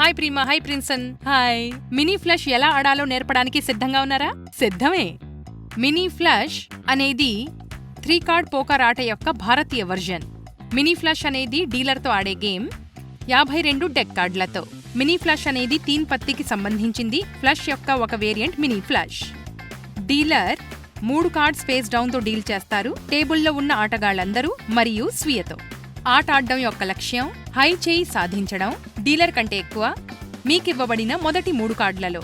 Hi Preema hi Prinson. Hi. Mini flush ఎలా ఆడాలో నేర్పడానికి సిద్ధంగా ఉన్నారా? సిద్ధమే. మినీ ఫ్లష్ అనేది త్రీ కార్డ్ పోకర్ ఆట యొక్క భారతీయ వర్జన్. మినీ ఫ్లష్ అనేది డీలర్తో ఆడే గేమ్. యాభై రెండు డెక్ కార్డులతో. మినీ ఫ్లష్ అనేది తీన్ పత్తికి సంబంధించింది. ఫ్లష్ యొక్క ఒక వేరియంట్ మినీ ఫ్లష్. డీలర్ మూడు కార్డ్స్ ఫేస్ డౌన్తో డీల్ చేస్తారు. టేబుల్లో ఉన్న ఆటగాళ్ళందరూ మరియు స్వీయతో. ఆట ఆడడం యొక్క లక్ష్యం హై చేయి సాధించడం డీలర్ కంటే ఎక్కువ మీకివ్వబడిన మొదటి మూడు కార్డులలో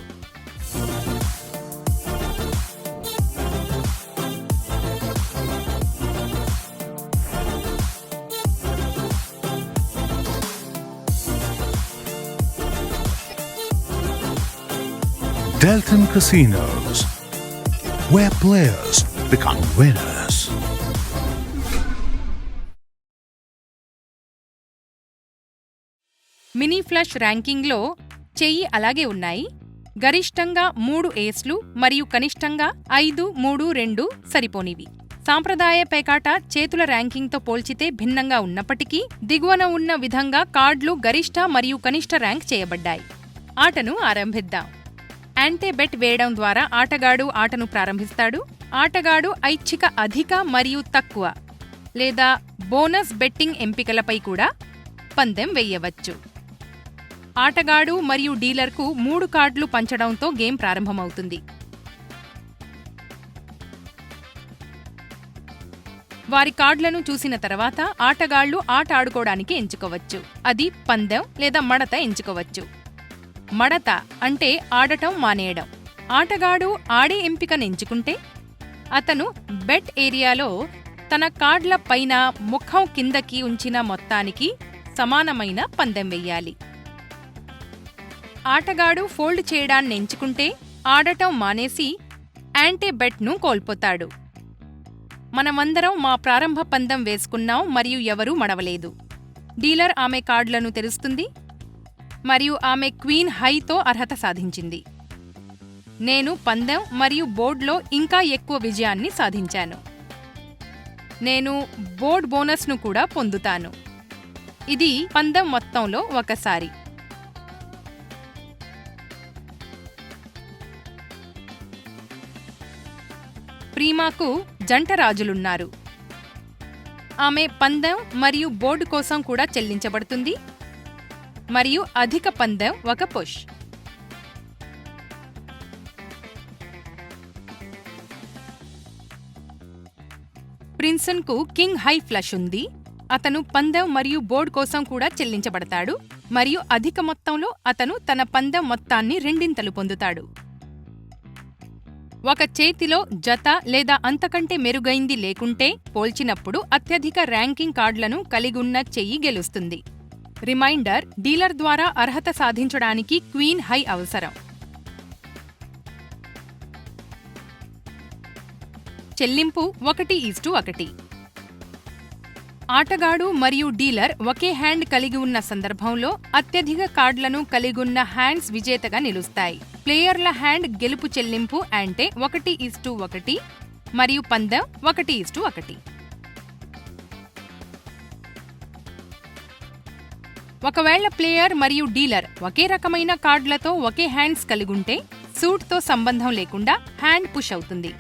Delton Casinos, where players become winners. Mini flush ర్యాంకింగ్లో చెయ్యి అలాగే ఉన్నాయి. గరిష్టంగా మూడు ఏస్లు మరియు కనిష్టంగా ఐదు మూడు రెండు సరిపోనివి. సాంప్రదాయ పేకాట చేతుల ర్యాంకింగ్తో పోల్చితే భిన్నంగా ఉన్నప్పటికీ దిగువన ఉన్న విధంగా కార్డులు గరిష్ట మరియు కనిష్ట ర్యాంక్ చేయబడ్డాయి. ఆటను ఆరంభిద్దాం. యాంటే బెట్ వేయడం ద్వారా ఆటగాడు ఆటను ప్రారంభిస్తాడు. ఆటగాడు ఐచ్ఛిక అధిక మరియు తక్కువ లేదా బోనస్ బెట్టింగ్ ఎంపికలపై కూడా పందెం వెయ్యవచ్చు ఆటగాడు మరియు డీలర్కు మూడు కార్డులు పంచడంతో గేమ్ ప్రారంభమవుతుంది. వారి కార్డులను చూసిన తర్వాత ఆటగాళ్ళు ఆట ఆడుకోవడానికి ఎంచుకోవచ్చు. అది పందెం లేదా మడత ఎంచుకోవచ్చు. మడత అంటే ఆడటం మానేయడం. ఆటగాడు ఆడే ఎంపికను ఎంచుకుంటే అతను బెట్ ఏరియాలో తన కార్డ్ల పైన ముఖం కిందకి ఉంచిన మొత్తానికి సమానమైన పందెం వెయ్యాలి ఆటగాడు ఫోల్డ్ చేయడాన్ని ఎంచుకుంటే ఆడటం మానేసి యాంటీబెట్ను కోల్పోతాడు. మనమందరం మా ప్రారంభ పందెం వేసుకున్నాం మరియు ఎవరూ మడవలేదు. డీలర్ ఆమె కార్డులను తెరుస్తుంది మరియు ఆమె క్వీన్ హైతో అర్హత సాధించింది. నేను పందెం మరియు బోర్డ్లో ఇంకా ఎక్కువ విజయాన్ని సాధించాను. నేను బోర్డ్ బోనస్ను కూడా పొందుతాను. ఇది పందెం మొత్తంలో ఒకసారి. ప్రీమాకు జంట రాజులున్నారు ఆమె పందెం మరియు బోర్డు కోసం కూడా చెల్లించబడుతుంది. మరియు అధిక పందెం ఒక పుష్. ప్రిన్సన్కు కింగ్ హై ఫ్లష్ ఉంది. అతను పందెం మరియు బోర్డు కోసం కూడా చెల్లించబడతాడు. మరియు అధిక మొత్తంలో అతను తన పందెం మొత్తాన్ని రెండింతలు పొందుతాడు. ఒక చేతిలో జత లేదా అంతకంటే మెరుగైంది లేకుంటే పోల్చినప్పుడు అత్యధిక ర్యాంకింగ్ కార్డులను కలిగున్న చెయ్యి గెలుస్తుంది. రిమైండర్ డీలర్ ద్వారా అర్హత సాధించడానికి క్వీన్ హై అవసరం. చెల్లింపు ఒకటి ఈస్టు ఒకటి. ఆటగాడు మరియు డీలర్ ఒకే హ్యాండ్ కలిగి ఉన్న సందర్భంలో అత్యధిక కార్డులను కలిగున్న హ్యాండ్స్ విజేతగా నిలుస్తాయి. ప్లేయర్ల హ్యాండ్ గెలుపు చెల్లింపు అంటే ఒకటి ఇస్టు ఒకటి మరియు పందెం ఒకటి ఇస్టు ఒకటి. ఒకవేళ ప్లేయర్ మరియు డీలర్ ఒకే రకమైన కార్డులతో ఒకే హ్యాండ్స్ కలిగుంటే సూట్తో సంబంధం లేకుండా హ్యాండ్ పుష్ అవుతుంది.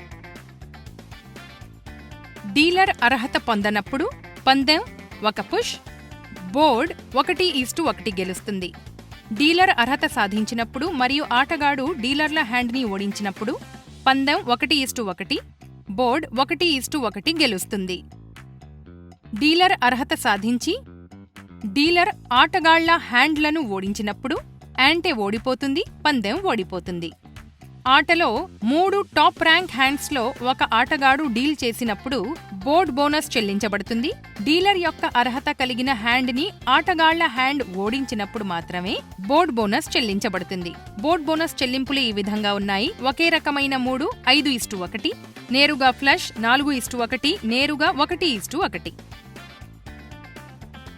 డీలర్ అర్హత పొందనప్పుడు పందెం ఒక పుష్ బోర్డ్ ఒకటి ఈస్టు ఒకటి గెలుస్తుంది. డీలర్ అర్హత సాధించినప్పుడు మరియు ఆటగాడు డీలర్ల హ్యాండ్ని ఓడించినప్పుడు పందెం ఒకటి ఈస్టు ఒకటి బోర్డ్ ఒకటి ఈస్టు ఒకటి గెలుస్తుంది. డీలర్ అర్హత సాధించి డీలర్ ఆటగాళ్ళ హ్యాండ్లను ఓడించినప్పుడు యాంటే ఓడిపోతుంది పందెం ఓడిపోతుంది. ఆటలో మూడు టాప్ ర్యాంక్ హ్యాండ్స్లో ఒక ఆటగాడు డీల్ చేసినప్పుడు బోర్డ్ బోనస్ చెల్లించబడుతుంది. డీలర్ యొక్క అర్హత కలిగిన హ్యాండ్ని ఆటగాళ్ళ హ్యాండ్ ఓడించినప్పుడు మాత్రమే బోర్డ్ బోనస్ చెల్లించబడుతుంది. బోర్డ్ బోనస్ చెల్లింపులు ఈ విధంగా ఉన్నాయి. ఒకే రకమైన మూడు ఐదు ఇస్టు ఒకటి నేరుగా ఫ్లష్ నాలుగు ఇస్టు ఒకటి నేరుగా ఒకటి ఇస్టు ఒకటి.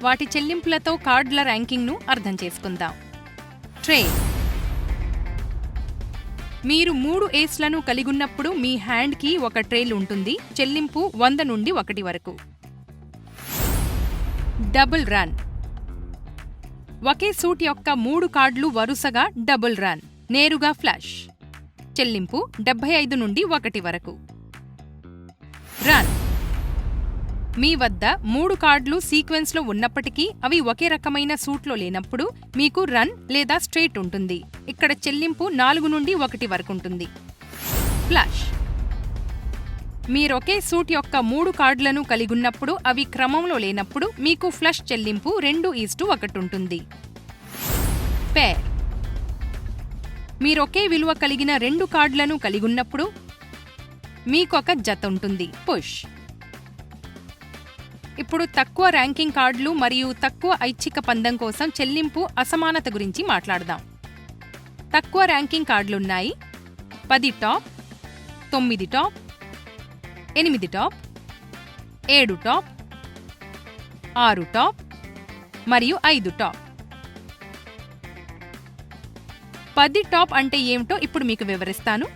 వాటి చెల్లింపులతో కార్డుల ర్యాంకింగ్ను అర్థం చేసుకుందాం. ట్రే మీరు మూడు ఏస్లను కలిగున్నప్పుడు మీ హ్యాండ్కి ఒక ట్రేల్ ఉంటుంది. చెల్లింపు వంద నుండి ఒకటి వరకు. Double run. ఒకే సూట్ యొక్క మూడు కార్డులు వరుసగా డబుల్ రన్. నేరుగా ఫ్లాష్. చెల్లింపు డెబ్బై ఐదు నుండి ఒకటి వరకు. రన్. మీ వద్ద మూడు కార్డులు సీక్వెన్స్లో ఉన్నప్పటికీ అవి ఒకే రకమైన సూట్లో లేనప్పుడు మీకు రన్ లేదా స్ట్రేట్ ఉంటుంది. ఇక్కడ చెల్లింపు నాలుగు నుండి ఒకటి వరకు ఉంటుంది. ఫ్లాష్ మీరొకే సూట్ యొక్క మూడు కార్డులను కలిగున్నప్పుడు అవి క్రమంలో లేనప్పుడు మీకు ఫ్లష్ చెల్లింపు రెండు ఈస్టు ఒకటి ఉంటుంది. పేర్ మీరొకే విలువ కలిగిన రెండు కార్డులను కలిగున్నప్పుడు మీకొక జత ఉంటుంది. పుష్ ఇప్పుడు తక్కువ ర్యాంకింగ్ కార్డులు మరియు తక్కువ ఐచ్ఛిక పందం కోసం చెల్లింపు అసమానత గురించి మాట్లాడదాం. తక్కువ ర్యాంకింగ్ కార్డులున్నాయి. పది టాప్ తొమ్మిది టాప్ ఎనిమిది టాప్ ఏడు టాప్ ఆరు టాప్ మరియు ఐదు టాప్. పది టాప్ అంటే ఏమిటో ఇప్పుడు మీకు వివరిస్తాను.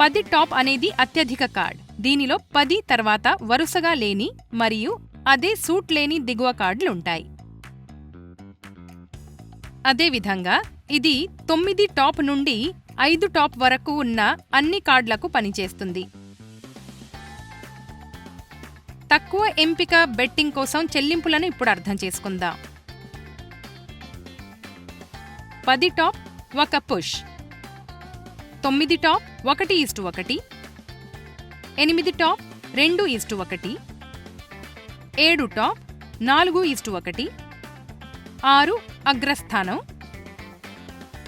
పది టాప్ అనేది అత్యధిక కార్డ్. దీనిలో పది తర్వాత వరుసగా లేని మరియు అదే సూట్ లేని దిగువ కార్డులుంటాయి. అదేవిధంగా ఇది తొమ్మిది టాప్ నుండి ఐదు టాప్ వరకు ఉన్న అన్ని కార్డులకు పనిచేస్తుంది. తక్కువ ఎంపిక బెట్టింగ్ కోసం చెల్లింపులను ఇప్పుడు అర్థం చేసుకుందాం. పది టాప్ ఒక పుష్. తొమ్మిది టాప్ ఒకటి ఈస్టు ఒకటి. ఎనిమిది టాప్ రెండు ఈస్టు ఒకటి. ఏడు టాప్ నాలుగు ఈస్టు ఒకటి ఆరు అగ్రస్థానం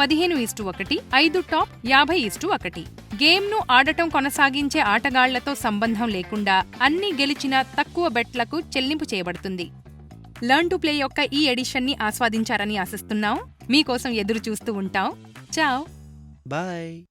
పదిహేను ఈస్టు ఒకటి ఐదు టాప్ యాభై ఈస్టు ఒకటి. గేమ్ను ఆడటం కొనసాగించే ఆటగాళ్ళతో సంబంధం లేకుండా అన్ని గెలిచిన తక్కువ బెట్లకు చెల్లింపు చేయబడుతుంది. లర్న్ టు ప్లే యొక్క ఈ ఎడిషన్ని ఆస్వాదించారని ఆశిస్తున్నాం. మీకోసం ఎదురు చూస్తూ ఉంటాం. చావ్. బాయ్.